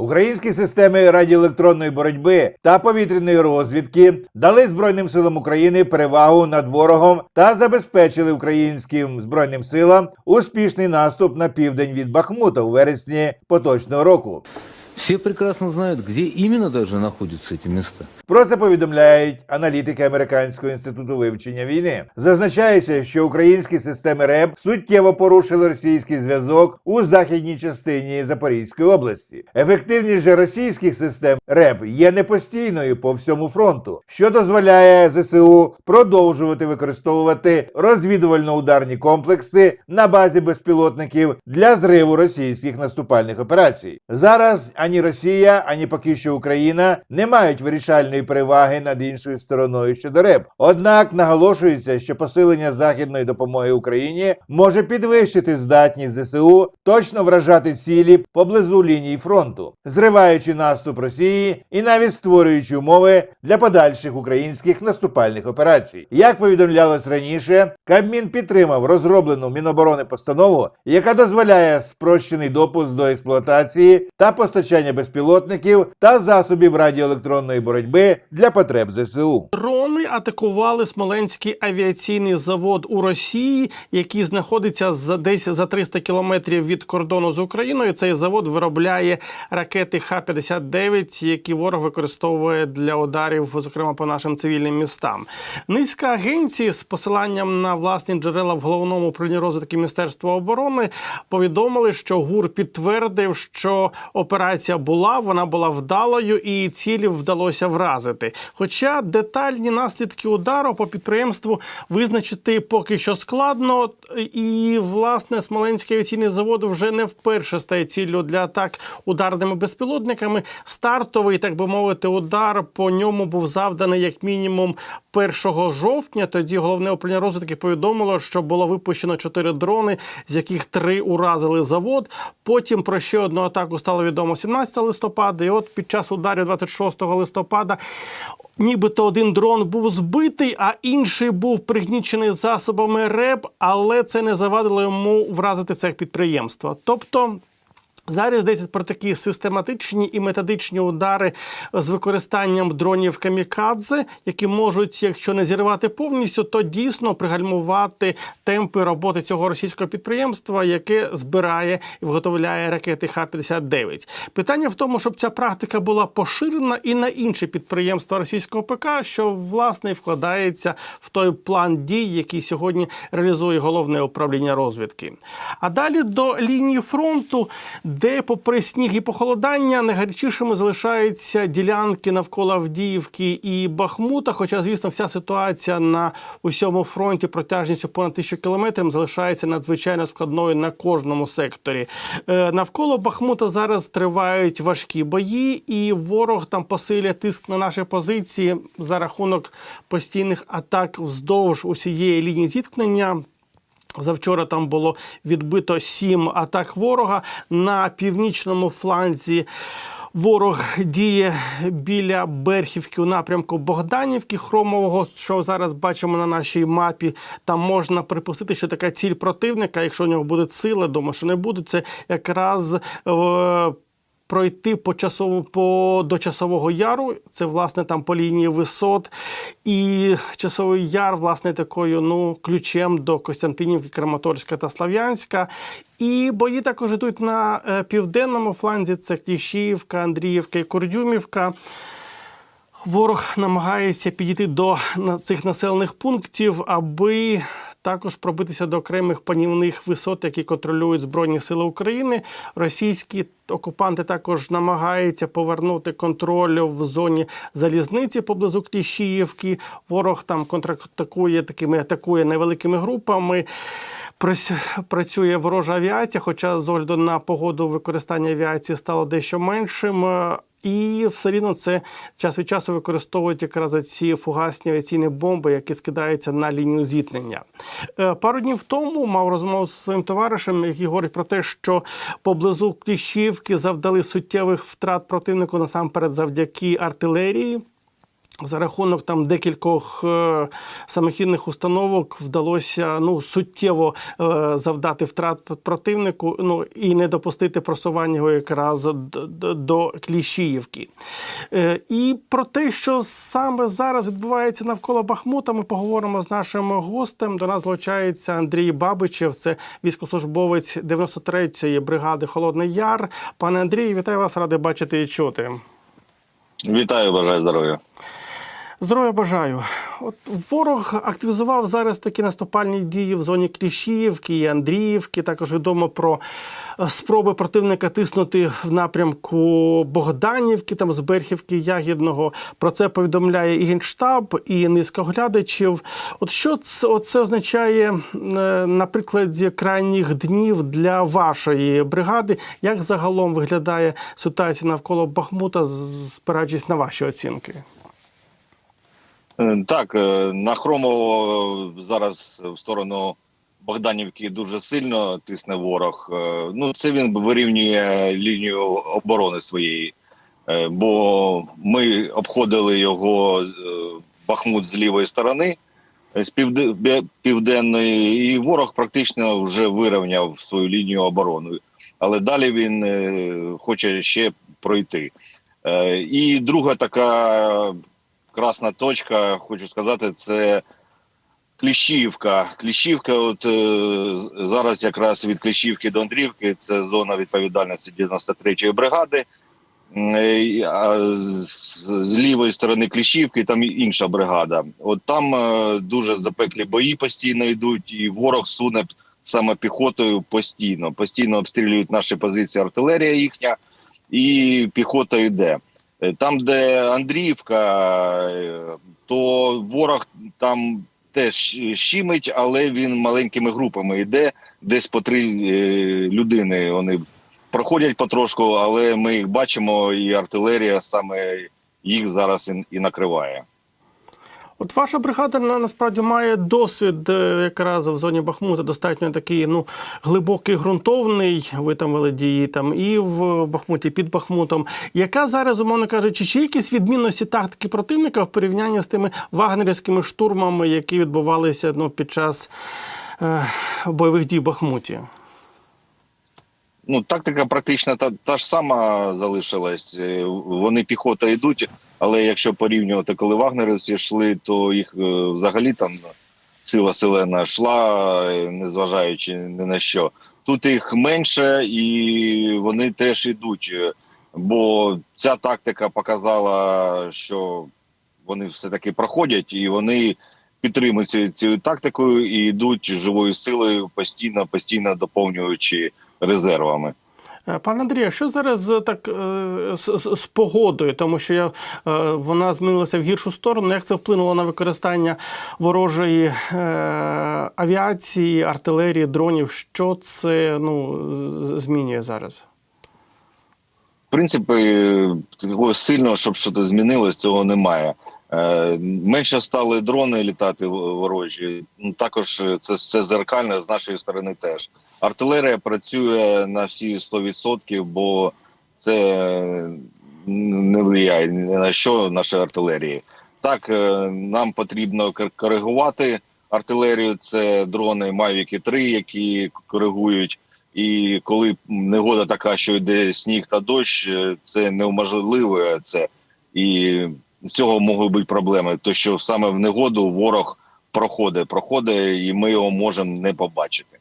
Українські системи радіоелектронної боротьби та повітряної розвідки дали Збройним силам України перевагу над ворогом та забезпечили українським збройним силам успішний наступ на південь від Бахмута у вересні поточного року. Все прекрасно знают, где именно должны находиться эти места. Про це повідомляють аналітики Американського інституту вивчення війни. Зазначається, що українські системи РЕБ суттєво порушили російський зв'язок у західній частині Запорізької області. Ефективність же російських систем РЕБ є непостійною по всьому фронту, що дозволяє ЗСУ продовжувати використовувати розвідувально-ударні комплекси на базі безпілотників для зриву російських наступальних операцій. Зараз ані Росія, ані поки що Україна не мають вирішальної переваги над іншою стороною щодо РЕБ. Однак наголошується, що посилення західної допомоги Україні може підвищити здатність ЗСУ точно вражати цілі поблизу лінії фронту, зриваючи наступ Росії і навіть створюючи умови для подальших українських наступальних операцій. Як повідомлялось раніше, Кабмін підтримав розроблену Міноборони постанову, яка дозволяє спрощений допуск до експлуатації та постачання безпілотників та засобів радіоелектронної боротьби для потреб ЗСУ. Дрони атакували Смоленський авіаційний завод у Росії, який знаходиться за десь за 300 кілометрів від кордону з Україною. Цей завод виробляє ракети Х-59, які ворог використовує для ударів, зокрема по нашим цивільним містам. Низка агенцій з посиланням на власні джерела в головному управлінні розвитку Міністерства оборони повідомили, що ГУР підтвердив, що операція була, вона була вдалою, і цілі вдалося вразити. Хоча детальні наслідки удару по підприємству визначити поки що складно, і власне Смоленський авіаційний завод вже не вперше стає ціллю для атак ударними безпілотниками. Стартовий, так би мовити, удар по ньому був завданий як мінімум 1 жовтня. Тоді головне управління розвідки повідомило, що було випущено 4 дрони, з яких 3 уразили завод. Потім про ще одну атаку стало відомо 17 листопада. І от під час ударів 26 листопада. Нібито один дрон був збитий, а інший був пригнічений засобами РЕБ, але це не завадило йому вразити цех підприємства. Тобто. Зараз йдеться про такі систематичні і методичні удари з використанням дронів камікадзе, які можуть, якщо не зірвати повністю, то дійсно пригальмувати темпи роботи цього російського підприємства, яке збирає і виготовляє ракети Х-59. Питання в тому, щоб ця практика була поширена і на інші підприємства російського ПК, що власне вкладається в той план дій, який сьогодні реалізує головне управління розвідки. А далі до лінії фронту де, попри сніг і похолодання, найгарячішими залишаються ділянки навколо Авдіївки і Бахмута. Хоча, звісно, вся ситуація на усьому фронті протяжністю понад тисячу кілометрів залишається надзвичайно складною на кожному секторі. Е, навколо Бахмута зараз тривають важкі бої, і ворог там посилює тиск на наші позиції за рахунок постійних атак вздовж усієї лінії зіткнення. Завчора там було відбито сім атак ворога на північному фланзі. Ворог діє біля Берхівки у напрямку Богданівки Хромового, що зараз бачимо на нашій мапі. Там можна припустити, що така ціль противника, якщо у нього буде сила, думаю, що не буде, це якраз. Пройти по часову по до часового яру, це власне там по лінії висот, і часовий яр, власне, такою ну ключем до Костянтинівки, Краматорська та Слав'янська. І бої також йдуть на е, південному фланзі. Це Кліщіївка, Андріївка і Курдюмівка. Ворог намагається підійти до цих населених пунктів, аби також пробитися до окремих панівних висот, які контролюють Збройні Сили України. Російські окупанти також намагаються повернути контроль в зоні залізниці поблизу Кліщіївки. Ворог там контратакує такими атакує невеликими групами. Працює ворожа авіація, хоча з огляду на погоду використання авіації стало дещо меншим. І все рівно це час від часу використовують якраз ці фугасні авіаційні бомби, які скидаються на лінію зіткнення. Е, Пару днів тому мав розмову з своїм товаришем, який говорить про те, що поблизу Кліщівки завдали суттєвих втрат противнику насамперед завдяки артилерії. За рахунок там декількох е, самохідних установок вдалося ну суттєво е, завдати втрат противнику. Ну і не допустити просування його якраз до, Кліщіївки. Е, і про те, що саме зараз відбувається навколо Бахмута, ми поговоримо з нашим гостем. До нас злучається Андрій Бабичев, це військовослужбовець 93-ї бригади Холодний Яр. Пане Андрію, вітаю вас, радий бачити і чути. Вітаю, бажаю здоров'я. Здоров'я бажаю. От ворог активізував зараз такі наступальні дії в зоні Кліщіївки і Андріївки. Також відомо про е, спроби противника тиснути в напрямку Богданівки, там з Берхівки Ягідного. Про це повідомляє і Генштаб, і низка оглядачів. От що це, це означає е, на прикладі крайніх днів для вашої бригади? Як загалом виглядає ситуація навколо Бахмута, спираючись на ваші оцінки? Е, Так, е, на Хромово е, зараз в сторону Богданівки дуже сильно тисне ворог. Ну, це він вирівнює лінію оборони своєї, бо ми обходили його Бахмут з лівої сторони, з півде- південної, і ворог практично вже вирівняв свою лінію оборони. Але далі він хоче ще пройти. І друга така красна точка, хочу сказати, це Кліщівка. Кліщівка, от е, зараз якраз від Кліщівки до Андрівки, це зона відповідальності 93-ї бригади. Е, А з, з лівої сторони Кліщівки там інша бригада. От там е, дуже запеклі бої постійно йдуть, і ворог суне саме піхотою постійно. Постійно обстрілюють наші позиції артилерія їхня, і піхота йде. Е, Там, де Андріївка, е, то ворог там теж щимить, але він маленькими групами йде, десь по три е, людини. Вони проходять потрошку, але ми їх бачимо, і артилерія саме їх зараз і, і накриває. От ваша бригада на- насправді має досвід е, якраз в зоні Бахмута, достатньо такий ну глибокий ґрунтовний. Ви там вели дії там і в Бахмуті, і під Бахмутом. Яка зараз, умовно кажучи, чи якісь відмінності тактики противника в порівнянні з тими вагнерівськими штурмами, які відбувалися ну, під час е, бойових дій в Бахмуті? Ну, тактика практично та, та ж сама залишилась. Е, Вони піхота йдуть, але якщо порівнювати, коли вагнерівці йшли, то їх е, взагалі там сила селена йшла, е, незважаючи ні на що. Тут їх менше, і вони теж йдуть. Бо ця тактика показала, що вони все-таки проходять, і вони підтримуються цією тактикою і йдуть живою силою, постійно, постійно доповнюючи резервами. Е, Пане Андрію, що зараз так е, з, з- з погодою? Тому що я, е, вона змінилася в гіршу сторону. Як це вплинуло на використання ворожої авіації, артилерії, дронів? Що це ну, змінює зараз? В принципі, такого сильного, щоб щось змінилось, цього немає. Менше стали дрони літати ворожі. Ну, також це все зеркально з нашої сторони теж. Артилерія працює на всі 100%, бо це не впливає ні на що наші артилерії. Так, е, нам потрібно кор- коригувати артилерію. Це дрони Mavic 3, які коригують. І коли негода така, що йде сніг та дощ, е, це неможливо це. І з цього можуть бути проблеми. То що саме в негоду ворог проходить, проходить, і ми його можемо не побачити.